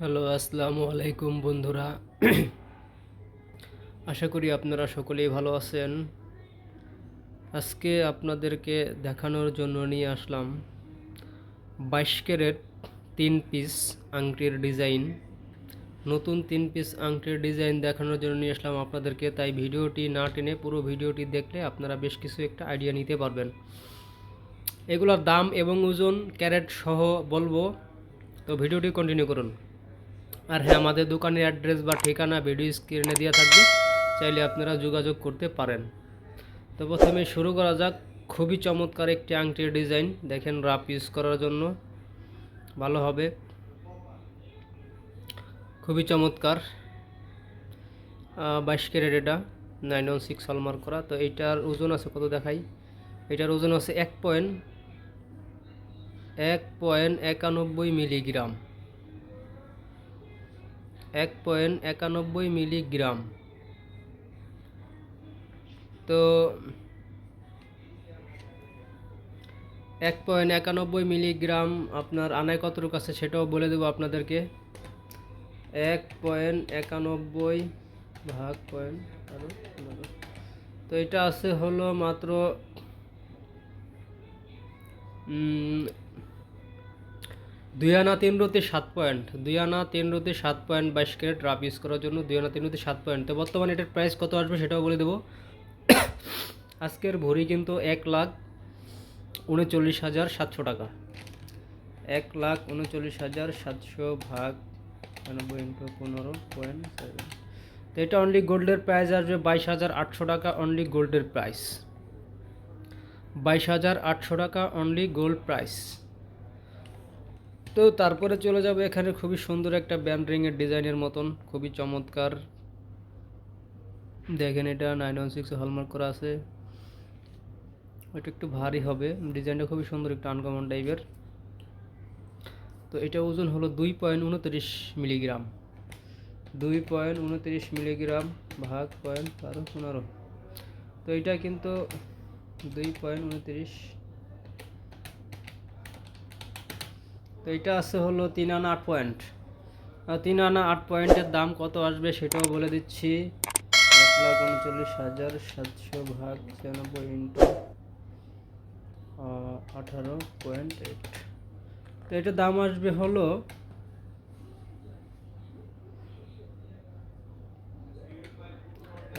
Hello, আসসালামু আলাইকুম বন্ধুরা। আশা করি আপনারা সকলেই ভালো আছেন। আজকে আপনাদেরকে দেখানোর জন্য নিয়ে আসলাম বাইশ ক্যারেট তিন পিস আংটির ডিজাইন। নতুন তিন পিস আংটির ডিজাইন দেখানোর জন্য নিয়ে আসলাম আপনাদেরকে। তাই ভিডিওটি না টেনে পুরো ভিডিওটি দেখলে আপনারা বেশ কিছু একটা আইডিয়া নিতে পারবেন। এগুলোর দাম এবং ওজন, ক্যারেট সহ বলব। তো ভিডিওটি কন্টিনিউ করুন। আর হ্যাঁ আমাদের দোকানের অ্যাড্রেস বা ঠিকানা ভিডিও স্ক্রিনে দেওয়া থাকবে। চাইলে আপনারা যোগাযোগ করতে পারেন। তো প্রথমে শুরু করা যাক। খুবই চমৎকার একটি আংটির ডিজাইন দেখেন রাপ ইউজ করার জন্য ভালো হবে। খুবই চমৎকার। বাইশ ক্যারেট এটা। নাইন ওয়ান সিক্স হলমার্ক করা। তো এইটার ওজন আছে কত দেখাই? এটার ওজন আছে এক পয়েন্ট এক পয়েন্ট একানব্বই মিলিগ্রাম এক পয়েন্ট একানব্বই মিলিগ্রাম তো এক পয়েন্ট একানব্বই মিলিগ্রাম আপনার আনায় কতটুকু আছে সেটাও বলে দেবো আপনাদেরকে এক পয়েন্ট একানব্বই ভাগ পয়েন্ট। তো এটা আছে হলো মাত্র দুই আনা, তিন রতি সাত পয়েন্ট। দুই আনা, তিন রতি সাত পয়েন্ট বাইশ ক্যারেট রাপ ইউজ করার জন্য দুই আনা, তিন রতি সাত পয়েন্ট। তো বর্তমানে এটার প্রাইস কত আসবে সেটাও বলে দেবো। আজকের ভরি কিন্তু এক লাখ উনচল্লিশ হাজার সাতশো টাকা। এক লাখ উনচল্লিশ হাজার সাতশো ভাগ একানব্বই ইন্টু পনেরো পয়েন্ট সেভেন। তো এটা অনলি গোল্ডের প্রাইস আসবে বাইশ হাজার আটশো টাকা অনলি গোল্ডের প্রাইস বাইশ হাজার আটশো টাকা অনলি গোল্ড প্রাইস তো তারপরে চলে যাবে এখানে খুবই সুন্দর একটা ব্যান্ড রিংয়ের ডিজাইনের মতন, খুবই চমৎকার। দেখেন এটা নাইন ওয়ান সিক্স হলমার্ক করা আছে। ওইটা একটু ভারী হবে, ডিজাইনটা খুবই সুন্দর, একটু আনকমন টাইপের তো এটা ওজন হলো দুই পয়েন্ট উনত্রিশ মিলিগ্রাম। দুই পয়েন্ট উনত্রিশ মিলিগ্রাম ভাগ পয়েন্ট বারো পনেরো। তো এটা কিন্তু দুই পয়েন্ট উনত্রিশ তো এটা আছে হলো তিন আনা আট পয়েন্ট। তিন আনা আট পয়েন্টের দাম কত আসবে সেটাও বলে দিচ্ছি। এক লাখ উনচল্লিশ হাজার সাতশো ভাগ ছিয়ানব্বই ইন্টু আঠারো পয়েন্ট এইট। তো এটার দাম আসবে হলো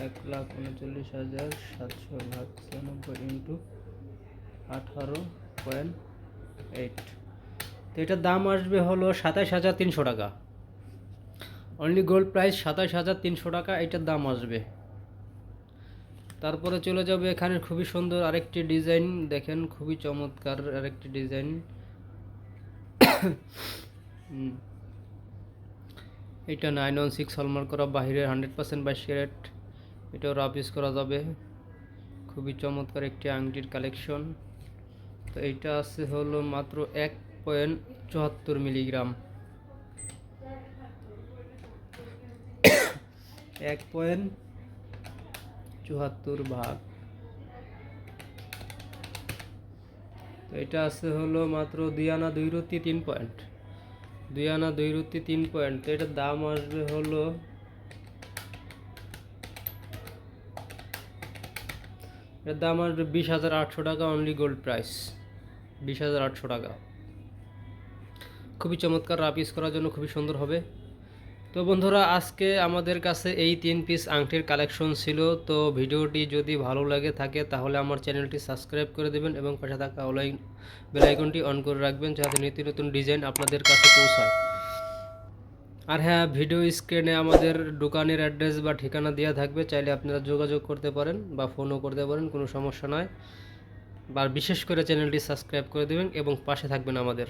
এক লাখ উনচল্লিশ হাজার সাতশো ভাগ ছিয়ানব্বই ইন্টু, আঠারো পয়েন্ট এইট। তো এটার দাম আসবে হলো সাতাশ হাজার তিনশো টাকা। অনলি গোল্ড প্রাইস সাতাশ হাজার তিনশো টাকা, এটার দাম আসবে। তারপরে চলে যাবে এখানে খুবই সুন্দর আরেকটি ডিজাইন, দেখেন খুবই চমৎকার আরেকটি ডিজাইন। এটা নাইন ওয়ান সিক্স হলমার্ক করা, বাহিরের হান্ড্রেড পার্সেন্ট বাইশ ক্যারেট এটাও রাফ ইউজ করা যাবে। খুবই চমৎকার একটি আংটির কালেকশন তো এইটা আছে হলো মাত্র এক পয়েন্ট চুয়াত্তর মিলিগ্রাম। এক পয়েন্ট চুয়াত্তর ভাগ। তো এটা আছে হলো মাত্র দুই আনা দুই রুতি তিন পয়েন্ট। দুই আনা দুই রুতি তিন পয়েন্ট। তো এটার দাম আসবে হলো এর দাম আসবে বিশ হাজার আটশো টাকা অনলি গোল্ড প্রাইস বিশ হাজার আটশো টাকা। খুবই চমৎকার রাপ ইউজ করার জন্য খুবই সুন্দর হবে। তো বন্ধুরা, আজকে আমাদের কাছে এই তিন পিস আংটির কালেকশন ছিল। তো ভিডিওটি যদি ভালো লাগে থাকে, তাহলে আমার চ্যানেলটি সাবস্ক্রাইব করে দেবেন এবং পাশে থাকা অনলাইন বেলাইকনটি অন করে রাখবেন যাতে নিত্য নতুন ডিজাইন আপনাদের কাছে পৌঁছায়। আর হ্যাঁ ভিডিও স্ক্রিনে আমাদের দোকানের অ্যাড্রেস বা ঠিকানা দেওয়া থাকবে। চাইলে আপনারা যোগাযোগ করতে পারেন বা ফোনও করতে পারেন, কোনো সমস্যা নয় বা বিশেষ করে চ্যানেলটি সাবস্ক্রাইব করে দেবেন এবং পাশে থাকবেন আমাদের।